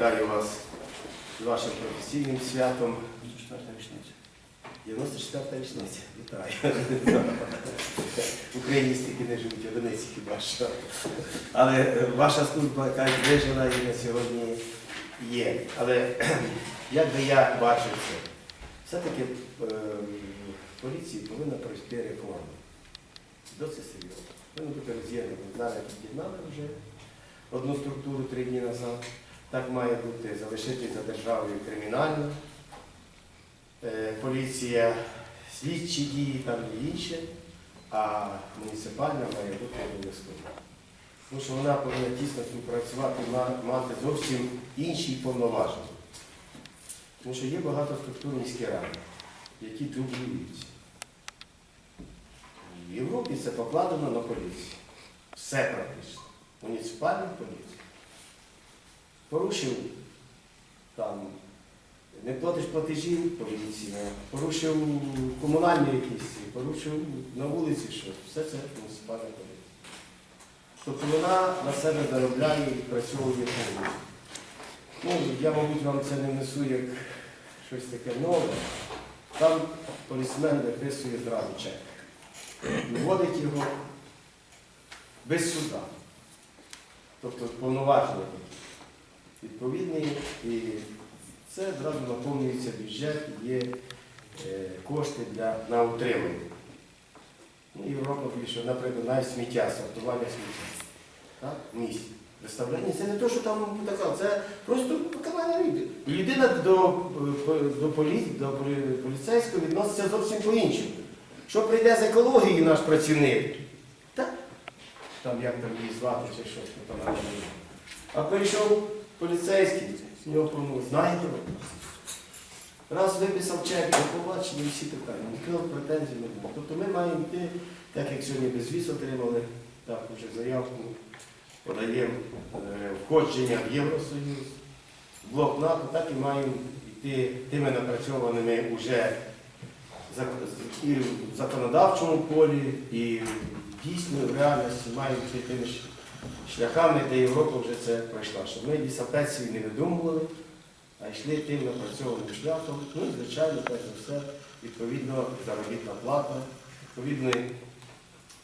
вітаю вас з вашим професійним святом. 94-та річниця. Вітаю. В Україні стільки не живуть, одиниці хіба що. Але ваша служба яка вижила і на сьогодні є. Але як би я бачив це, все-таки е, поліції повинна пройти реформа. Досить серйозно. Ми тут роз'єднали, під'єднали вже одну структуру три дні назад. Так має бути залишити за державою кримінальну, е, поліція, слідчі дії там і інше, а муніципальна має бути обов'язково. Тому що вона повинна тісно співпрацювати, ма- мати зовсім інші повноваження. Тому що є багато структур міських рад, які дублюються. В Європі це покладено на поліцію. Все практично. Муніципальна поліція. Порушив там, не платиш платежі поліція, порушив комунальні якісь, порушив на вулиці щось. Все це муніципальна поліція. Тобто вона на себе заробляє і повністю. Ну, я, мабуть, вам це не внесу як щось таке нове. Там полісмен виписує зразу чек. Вводить його без суда. Тобто повноваження відповідний, і це зразу наповнюється бюджет, є е, кошти для, на утримання. Ну, Європа більше, наприклад, навіть сміття, сортування сміття. Так? В місті. Це не те, що там така, це просто виконання люди. Людина до, е, до, полі, до поліцейського відноситься зовсім по-іншому. Що прийде з екології наш працівник, так? Там як там її звати чи щось, ну, там. А прийшов поліцейський, з нього промов, знаєте, раз виписав чек, ми побачили всі питання, ніхто претензій не було. Тобто ми маємо йти, так як сьогодні безвіз отримали, так вже заявку подаємо е, входження в Євросоюз, в блок НАТО, так і маємо йти тими напрацьованими зак- і в законодавчому полі, і дійсно в реальності маємо йти тими шляхами, де Європа вже це пройшла. Щоб ми лісапеції не видумували, а йшли тим напрацьованим шляхом. Ну звичайно, перш за все, відповідно, заробітна плата, відповідні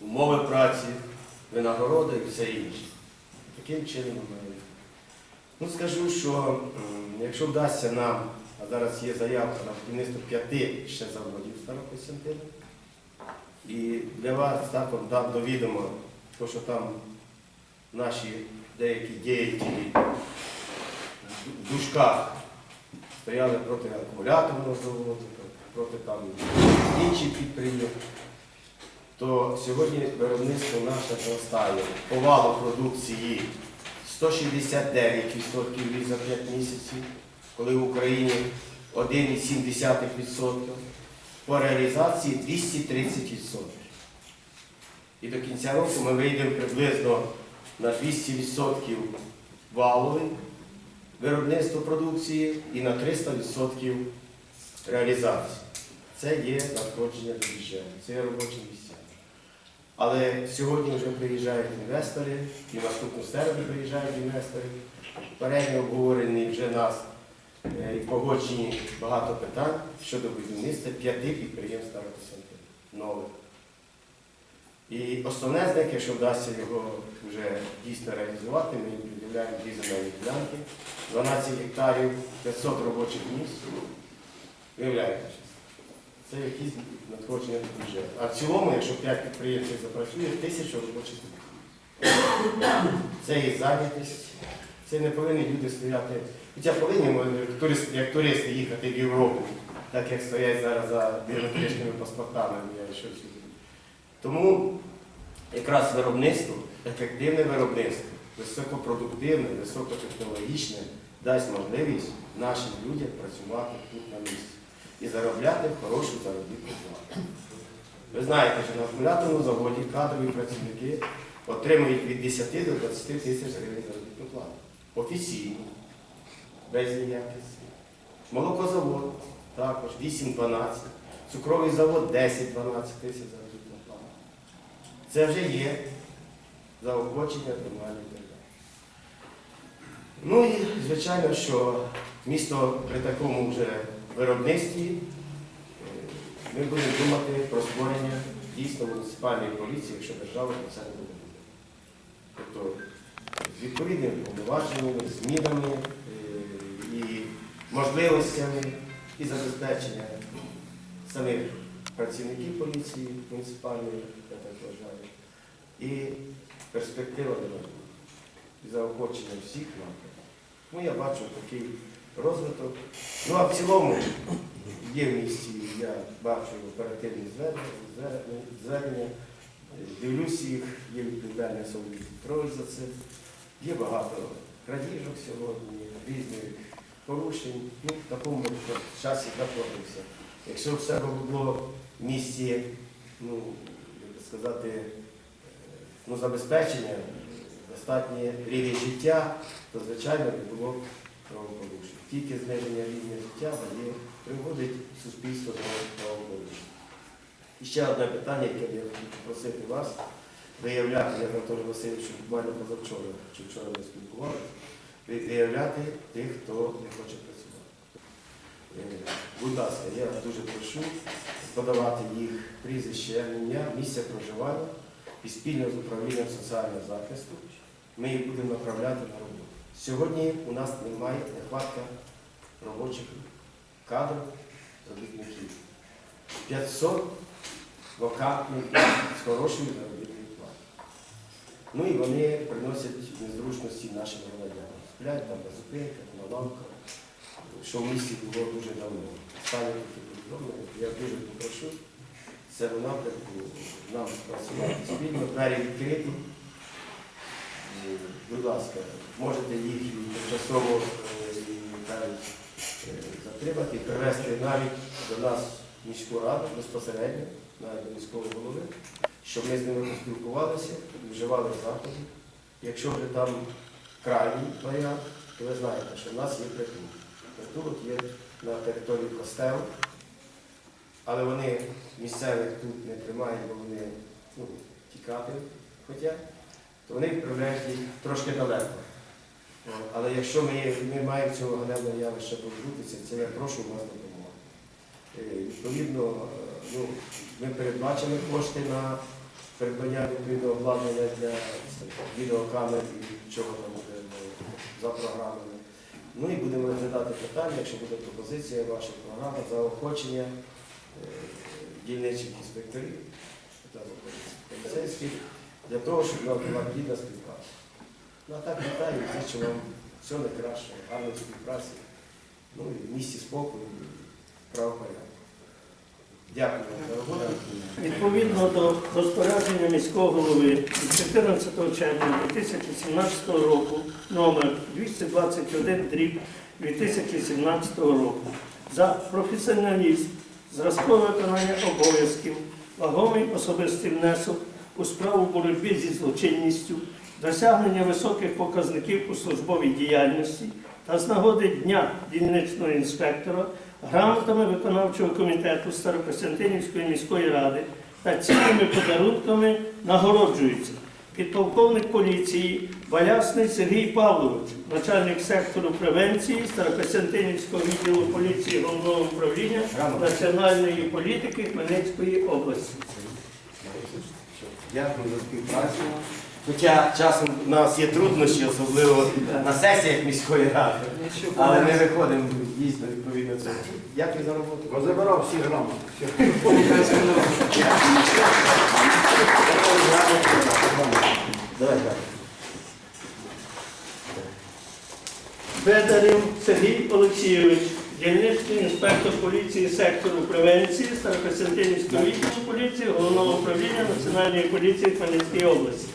умови праці, винагорода і все інше. Таким чином ми. Ну, скажу, що якщо вдасться нам, а зараз є заявка на будівництво п'яти ще заводів Старокостянтина, і для вас також дам до відома, що там наші деякі діятелі в дужках стояли проти акумуляторного заводу, проти там інших підприємств, то сьогодні виробництво наше зростає. Повалу продукції 169% за 5 місяців, коли в Україні 1,7%, по реалізації 230%. І до кінця року ми вийдемо приблизно на 200% валовий виробництво продукції і на 300% реалізації. Це є надходження до бюджету, це є робочі місця. Але сьогодні вже приїжджають інвестори, і наступну середу приїжджають інвестори. Передньо обговорені вже нас е, і погоджені багато питань щодо будівництва п'яти підприємств Старокостянтина нових. І основне з них, якщо вдасться його вже дійсно реалізувати, ми приділяємо дві земельні ділянки, 12 гектарів, 500 робочих місць. Виявляєте, це якісь надходження до бюджету. А в цілому, якщо 5 підприємців запрацює, тисячу робочих місць. Це і зайнятість. Це не повинні люди стояти. Хоча повинні як туристи, їхати в Європу, так як стоять зараз за біометричними паспортами. Я сюди. Тому якраз виробництво, ефективне виробництво, високопродуктивне, високотехнологічне дасть можливість нашим людям працювати тут на місці і заробляти хорошу заробітну плату. Ви знаєте, що на акумуляторному заводі кадрові працівники отримують від 10 до 20 тисяч гривень заробітну плату. Офіційно, без ніякості. Молокозавод також 8-12. Цукровий завод 10-12 тисяч заробітна плата. Це вже є заохочення нормальної держави. Ну і звичайно, що місто при такому вже виробництві е, ми будемо думати про створення дійсно муніципальної поліції, якщо держава про це не буде. Тобто з відповідними повноваженнями, змінами е, і можливостями і забезпечення самих працівників поліції муніципальної, і перспектива для майбутнього, і заохочення всіх напрямків. Ну, я бачу такий розвиток. Ну, а в цілому є в місті, я бачу оперативні звернення, дивлюсь їх, є відповідальність Соломій Петрович за це. Є багато крадіжок сьогодні, різних порушень. Ну, в такому часі знаходимося. Якщо в себе було в місті, ну, як би сказати, ну, забезпечення, достатній рівень життя, то, звичайно, не було правопорушень. Тільки зниження рівня життя дає, приводить суспільство до правопорушень. І ще одне питання, яке я хочу попросити вас виявляти, я Анатолій Васильович буквально позавчора чи вчора ми спілкувалися, виявляти тих, хто не хоче працювати. Будь ласка, я дуже прошу подавати їх прізвище, ім'я, місце проживання і спільно з управлінням соціального захисту ми їх будемо направляти на роботу. Сьогодні у нас немає нехватка робочих кадрів, робітників. 500 вакантних з хорошою заробітною платою. Ну і вони приносять незручності нашим громадянам. Сплять там на зупинках, на лавках, що в місті було дуже давно. Стане таке повідомлення. Я дуже попрошу це в напрямку нам працювати спільно, двері відкриті. Е, Будь ласка, можете їх тимчасово е, е, затримати, привезти навіть до нас міську раду безпосередньо, навіть до міського голови, щоб ми з ними поспілкувалися, вживали заходи. Якщо вже там крайній варіант, то ви знаєте, що в нас є притулок. Притулок є на території костелу, але вони місцевих тут не тримають, бо вони ну, тікати хочуть, то вони відправляють їх трошки далеко. Але якщо ми, ми маємо цього ганебного явища позбутися, це я прошу вас допомоги. Е, Відповідно, е, ну, ми передбачили кошти на придбання відповідного обладнання для відеокамер і чого там буде е, за програмами. Ну і будемо розглядати питання, якщо буде пропозиція ваша програма, заохочення дільничих інспекторів поліцейських для того, щоб нас була плідна співпраця. Ну а так вітаю, зичу вам всього найкращого, гарної співпраці, ну і в місті спокою, правопорядку. Дякую вам за роботу. Відповідно до розпорядження міського голови від 14 червня 2017 року номер 221 дріб 2017 року за професіоналізм, зразкове виконання обов'язків, вагомий особистий внесок у справу боротьби зі злочинністю, досягнення високих показників у службовій діяльності та з нагоди Дня дільничного інспектора грамотами виконавчого комітету Старокостянтинівської міської ради та цінними подарунками нагороджується підполковник поліції Балясний Сергій Павлович, начальник сектору превенції Старокостянтинівського відділу поліції головного управління національної політики Хмельницької області. Дякую за співпрацю. Хоча часом у нас є труднощі, особливо на сесіях міської ради, але ми виходимо дійсно відповідно це. Дякую за роботу. Позабирав всі грамоти. Давай. Бедарів Сергій Олексійович, дільничний інспектор поліції сектору превенції Старокостянтинівського відділу поліції Головного управління Національної поліції Хмельницької області.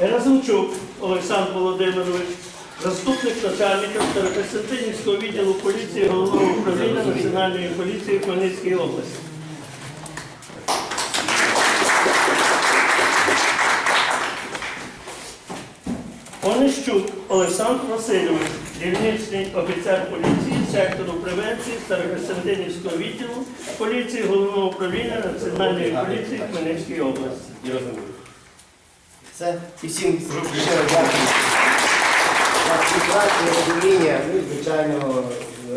Еразумчук Олександр Володимирович, заступник начальника Старокостянтинівського відділу поліції Головного управління Національної поліції Хмельницької області. Онищук Олександр Васильович, дільничний офіцер поліції сектору превенції Старокостянтинівського відділу поліції Головного управління Національної поліції Хмельницької області. Все. І всім щиро дякую співпрацю, розуміння, ну і, звичайно,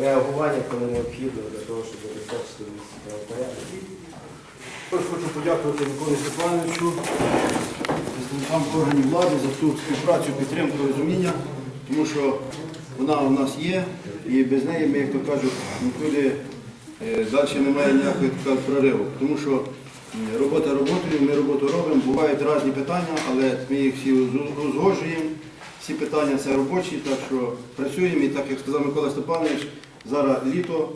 реагування, коли необхідно, для того, щоб забезпечити порядок. Також хочу подякувати Миколі Степановичу, представникам органів влади за ту співпрацю, підтримку, розуміння, тому що вона у нас є, і без неї ми, як то кажуть, нікуди е, далі немає як прориву. Тому що робота роботою, ми роботу робимо, бувають різні питання, але ми їх всі узгоджуємо. Всі питання це робочі, так що працюємо. І так як сказав Микола Степанович, зараз літо,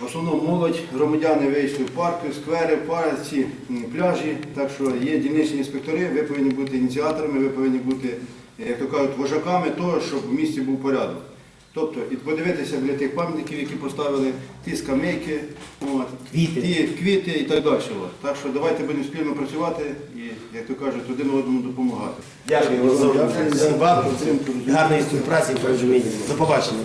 в основному молодь, громадяни вийшли в парки, сквери, парці, пляжі. Так що є дільничні інспектори, ви повинні бути ініціаторами, ви повинні бути, як то кажуть, вожаками того, щоб в місті був порядок. Тобто і подивитися біля тих пам'ятників, які поставили, ті скамейки, от, Квіти. ті квіти і так далі. Так що давайте будемо спільно працювати і, як то кажуть, один одному допомагати. Дякую вам за підтримку. Гарної співпраці і порозуміння. До побачення.